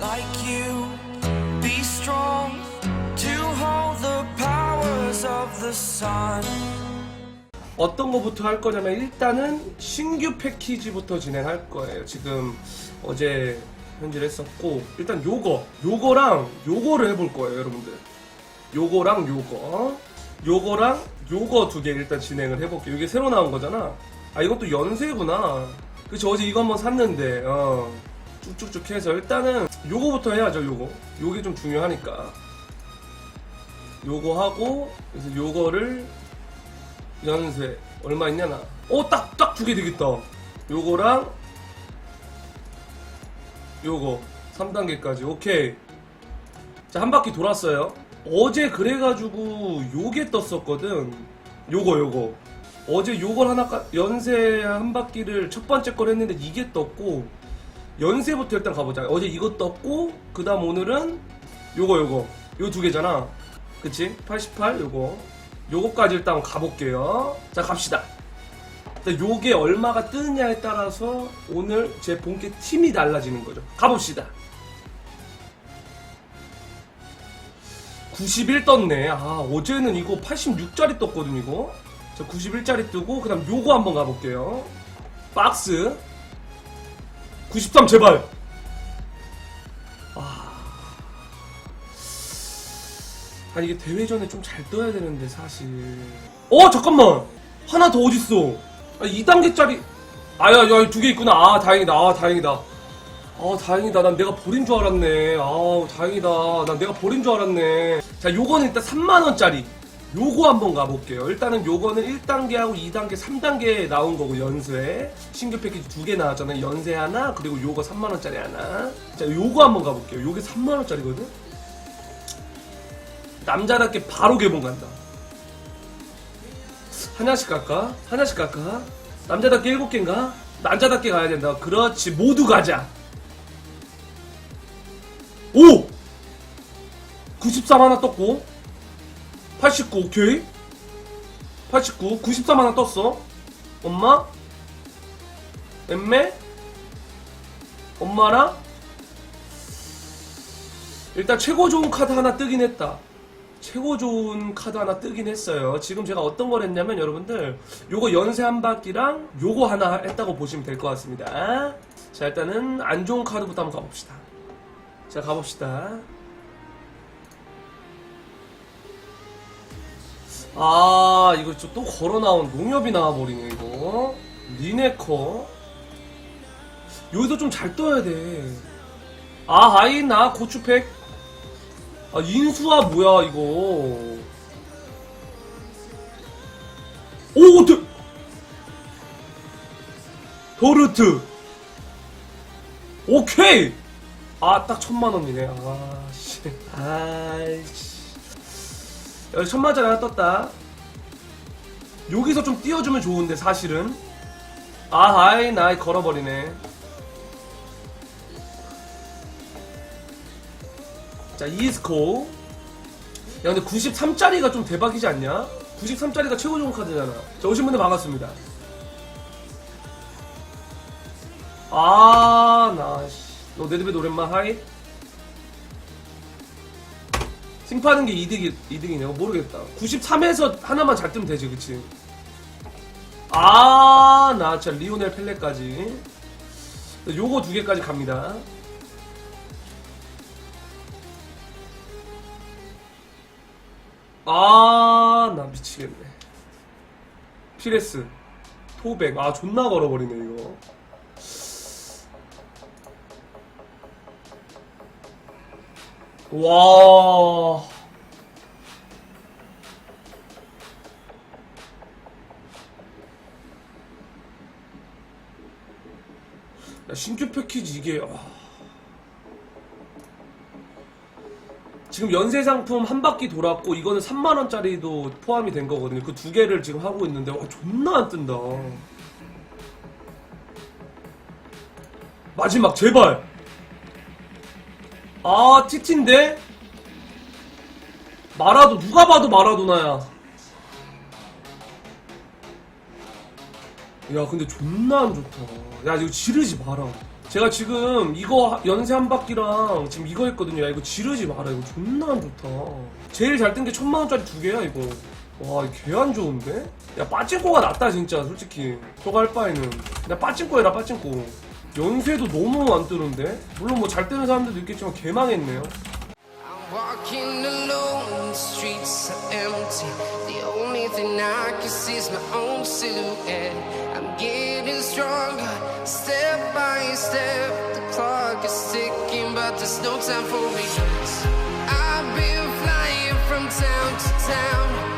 like you. Be strong to hold the powers of the sun. 어떤 거부터 할 거냐면 일단은 신규 패키지부터 진행할 거예요. 지금 어제 현질 했었고 일단 요거 요거랑 요거를 해볼 거예요, 여러분들. 요거랑 요거 요거랑 요거 두 개 일단 진행을 해볼게요. 이게 새로 나온 거잖아. 아 이것도 연세구나. 그쵸 어제 이거 한번 샀는데 어 쭉쭉쭉 해서 일단은 요거부터 해야죠. 요거 요게 좀 중요하니까. 요거 하고 그래서 요거를 연쇄 얼마 있냐 나? 어 딱 딱 두 개 되겠다. 요거랑 요거 3단계까지 오케이. 자 한 바퀴 돌았어요. 어제 그래가지고 요게 떴었거든. 요거 요거. 어제 요걸 하나 까- 연쇄 한 바퀴를 첫 번째 걸 했는데 이게 떴고 연쇄부터 일단 가보자. 어제 이거 떴고 그 다음 오늘은 요거 요거 요 두 개잖아. 그치? 88 요거 요거까지 일단 가볼게요. 자 갑시다. 요게 얼마가 뜨느냐에 따라서 오늘 제 본캐 팀이 달라지는 거죠. 가봅시다. 91 떴네. 아 어제는 이거 86짜리 떴거든 이거. 자 91짜리 뜨고 그다음 요거 한번 가볼게요. 박스 93 제발. 아니 이게 대회전에 좀 잘 떠야 되는데 사실. 어 잠깐만! 하나 더 어딨어? 아 2단계짜리. 아야 야 두 개 있구나. 아 다행이다. 아 다행이다. 아 다행이다. 난 내가 버린 줄 알았네. 아 다행이다. 난 내가 버린 줄 알았네. 자 요거는 일단 3만 원짜리 요거 한번 가볼게요 일단은 요거는 1단계하고 2단계 3단계 나온 거고 연쇄 신규 패키지 두 개 나왔잖아요 연쇄 하나 그리고 요거 3만원짜리 하나 자 요거 한번 가볼게요 요게 3만원짜리거든 남자답게 바로 개봉 간다. 하나씩 갈까? 하나씩 갈까? 남자답게 일곱 개인가? 남자답게 가야 된다. 그렇지. 모두 가자. 오! 93 하나 떴고. 89, 오케이. 89, 93 하나 떴어. 엄마? 엠매? 엄마랑? 일단 최고 좋은 카드 하나 뜨긴 했다. 최고 좋은 카드 하나 뜨긴 했어요. 지금 제가 어떤 걸 했냐면 여러분들 요거 연쇄 한 바퀴랑 요거 하나 했다고 보시면 될 것 같습니다. 자 일단은 안 좋은 카드부터 한번 가봅시다. 자 가봅시다. 아 이거 저또 걸어 나온 농협이 나와버리네 이거. 리네커 여기도 좀잘 떠야 돼. 아 아이나 고추팩. 아 인수아 뭐야 이거? 오 드... 도르트. 오케이! 아 딱 천만 원이네. 아씨. 아이씨 여기 천만짜리 하나 떴다 여기서 좀 띄워주면 좋은데 사실은 아 아이 나이 걸어버리네 자, 이스코. 야, 근데 93짜리가 좀 대박이지 않냐? 93짜리가 최고 좋은 카드잖아. 자, 오신 분들 반갑습니다. 아, 나, 씨. 너 네드베드 오랜만 하이? 싱파하는 게 이득이, 이득이네요. 모르겠다. 93에서 하나만 잘 뜨면 되지, 그치? 아, 나 진짜 리오넬 펠레까지. 요거 두 개까지 갑니다. 아, 나 미치겠네. 피레스, 토백, 아, 존나 걸어버리네, 이거. 와. 야, 신규 패키지 이게, 아. 지금 연세 상품 한 바퀴 돌았고 이거는 3만 원짜리도 포함이 된 거거든요. 그 두 개를 지금 하고 있는데 와 존나 안 뜬다. 마지막 제발. 아 티티인데 마라도 누가 봐도 마라도나야. 야 근데 존나 안 좋다. 야 이거 지르지 마라. 제가 지금 이거 연세 한 바퀴랑 지금 이거 했거든요. 야, 이거 지르지 마라. 이거 존나 안 좋다. 제일 잘 뜬 게 천만 원짜리 두 개야, 이거. 와, 개 안 좋은데? 야, 빠찡코가 낫다, 진짜, 솔직히. 저거 할 바에는. 야, 빠찡코 해라, 빠찡코. 연세도 너무 안 뜨는데? 물론 뭐 잘 뜨는 사람들도 있겠지만 개망했네요. Walking alone, the streets are empty. The only thing I can see is my own silhouette. I'm getting stronger, step by step. The clock is ticking, but there's no time for me. I've been flying from town to town.